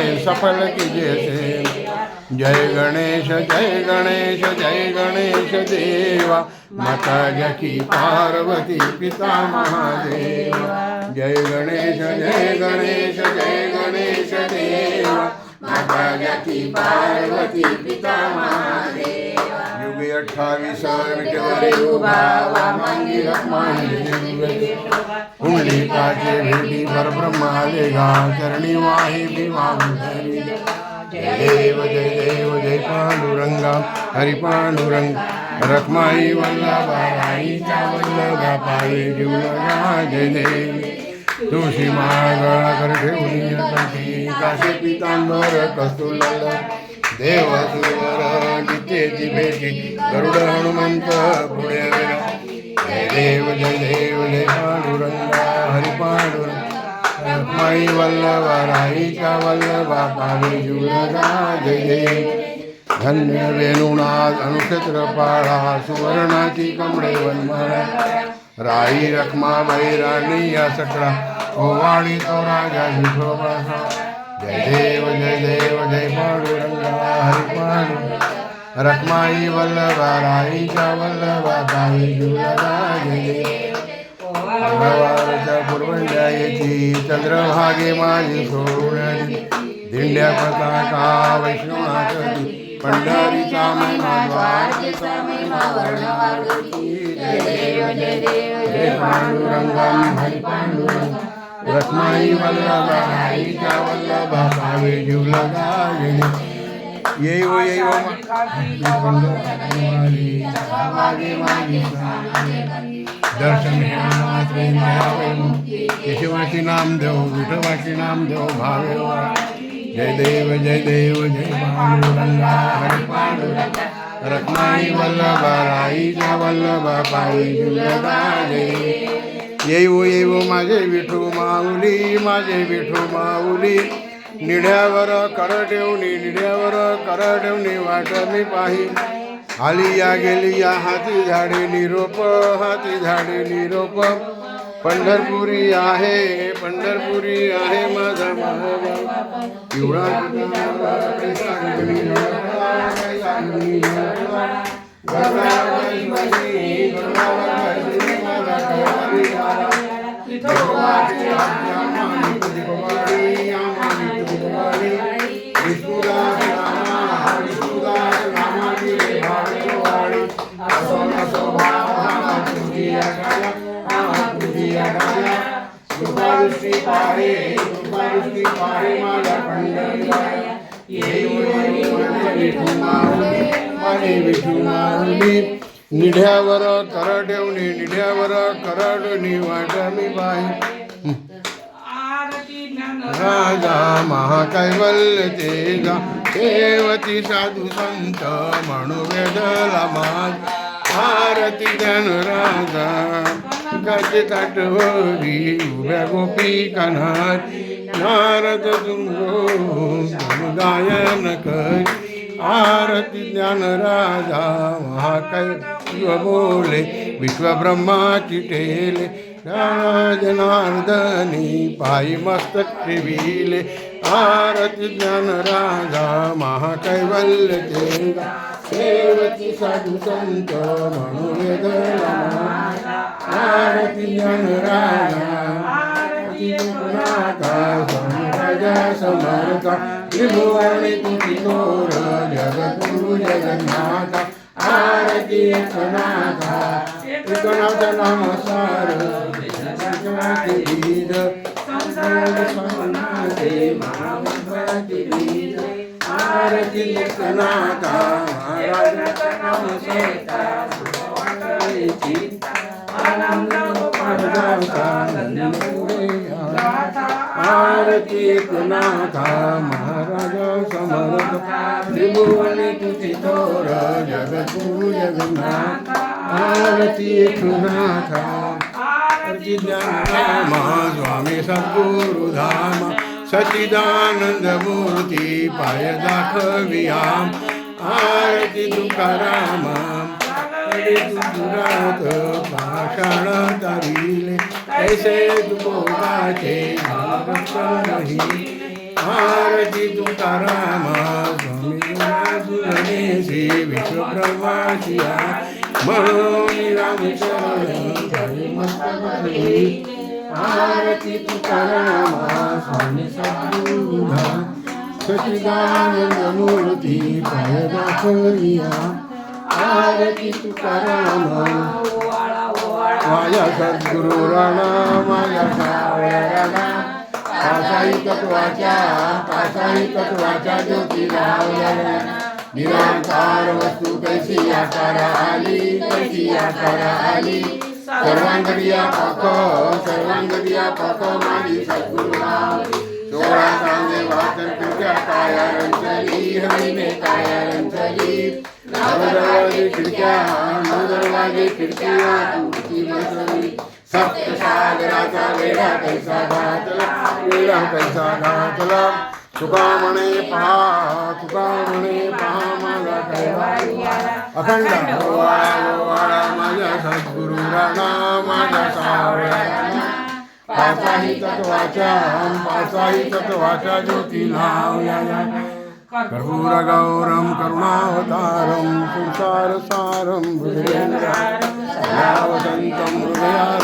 सफल कीजिए। जय गणेश जय गणेश जय गणेश देवा। माता जकी पार्वती पिता महादेवा। जय गणेश जय गणेश जय गणेश देवा। माता जकी पार्वती पिता महादेवा। युगे अठ्ठावीस विटेवरी उभा पुंडलिकाचे भेटी परब्रह्माले गा चरणी वाहे भीमा जय देव जय देव जय पांडुरंगा हरि पांडुरंग रखमाई वल्लभाई वल्लभा पावे जीवलगा जय देव तुळशी माळ ठेवली कंठी काशी पितांबर कसुल देव सुंदर नित्येची भेटी गरुड हनुमंत पुढे जय देव जय देव जय पांडुरंगा हरी पांडुरंग माई वल्लभा राईचा वल्लभा पाणी जुलगा जय धन्य वेणुनाथ अनुक्षत्र पाळा सुवर्णाची कमळे वनमाळा राई रखमाबाई राणी या सकळा ओवाळी तो राजा विठोबा जय देव जय देव जय पांडुरंगा हरी पांडु रखमाई वल्लभा राईचा वल्लभा पाणी जुलगा जय। पूर्वंजायची चंद्रभागे माझी सोडली दिंड्या पताका वैष्णवाच पंढरीचा महिमा पांडुरंगा महिमा वर्णवाडूची हरी पांडुरंग. रत्नाई वल्लभा राईच्या वल्लभा येव येव मागे मागे दर्शन केशवाची नाम देव विठवाची नाम देव भावे जय देव जय देव जय पांडुरंगा हरी पांडुरंगा रत्नाई वल्लभ राईच्या वल्लभा पायी जुलगा जय। येऊ येऊ माझे विठू माऊली माझे विठू माऊली निड्यावर कर ठेवणी निड्यावर कर ठेवणी वाट मी पाही. आली या गेली या हाती झाडे निरोप हाती झाडे निरोप. पंढरपुरी आहे पंढरपुरी आहे माझा महाबा पिवळा पाहे कृपादृष्टी पाहे माझ्या पंढरीला विठू निढ्यावर कर ठेवणे निढ्यावर करडणी वाट मी बाई. राजा महाकैवल्य तेजा देवती साधू संत म्हणू वेदला माज. आरती ज्ञान राजा. शंखाचे ताटवरी उभ्या गोपी कन्हार नारद तुंगो गायन करी आरती ज्ञान राजा महाकैव बोले विश्वब्रह्मा चिटेले जनार्दनी पायी मस्तक ठेविले आरती ज्ञान राजा महाकैवल्य देवा सेवती साधू संत म्हणून आरती ज्ञान राजा आरती जगन्नाथा राजा समर्था त्रिभुवनी तुझी तोर जगद्गुरु जगन्नाथा आरती एकनाथा एकनाथ नाम सार गीत आरती एकनाथा महाराज नाम सेता आरती एकनाथा महाराज समर्थ त्रिभुवनी तुझी तोर जगद्गुरु जगन्नाथ आरती एकनाथा आरती ज्ञानराम स्वामी सद्गुरु धाम सचिदानंद मूर्ती पाय दाखवियाम आरती तुकाराम दुरात भाषण दाविले ऐसे तुकोबाचे नाही आरती तुकाराम स्वामी गणेशी विश्वब्रह्माशिया म्हणून रामचरण मस्तक आरती तुकारामा स्वामी सद्गुरुधा सचिदानंद मूर्ती पाय दाखविया. आरती तुकारामा माझ्या सद्गुरु राणा माझ्या सावळ्या राणा पासाही तत्वाच्या पासाही तत्वाच्या ज्योती लावल्या. निराकार वस्तू कशी आकारा आली कशी आकारा आली? सर्वांगडिया पाक सर्वांगडिया पाक माझी सद्गुरु लावली सोळा सांगे वाचन तुझ्या काया रंचली हरीने काया रंचली नवदरवाजे खिडक्या नवदरवाजे खिडक्या तुमची बसवली सप्त सागराचा वेळा कैसा घातला वेळा कैसा घातला. तुका म्हणे पहा तुका म्हणे पहा माझा कैवारी अखंड गोवाळा गोवाळा माझ्या सद्गुरु राणा माझ्या सावळ्या पाचाही तत्वाच्या पाचाही तत्वाच्या ज्योती लावल्या कर्पूर गौरम करुणावतारम संसार सारम हृदयेन्द्रावसंतम हृदया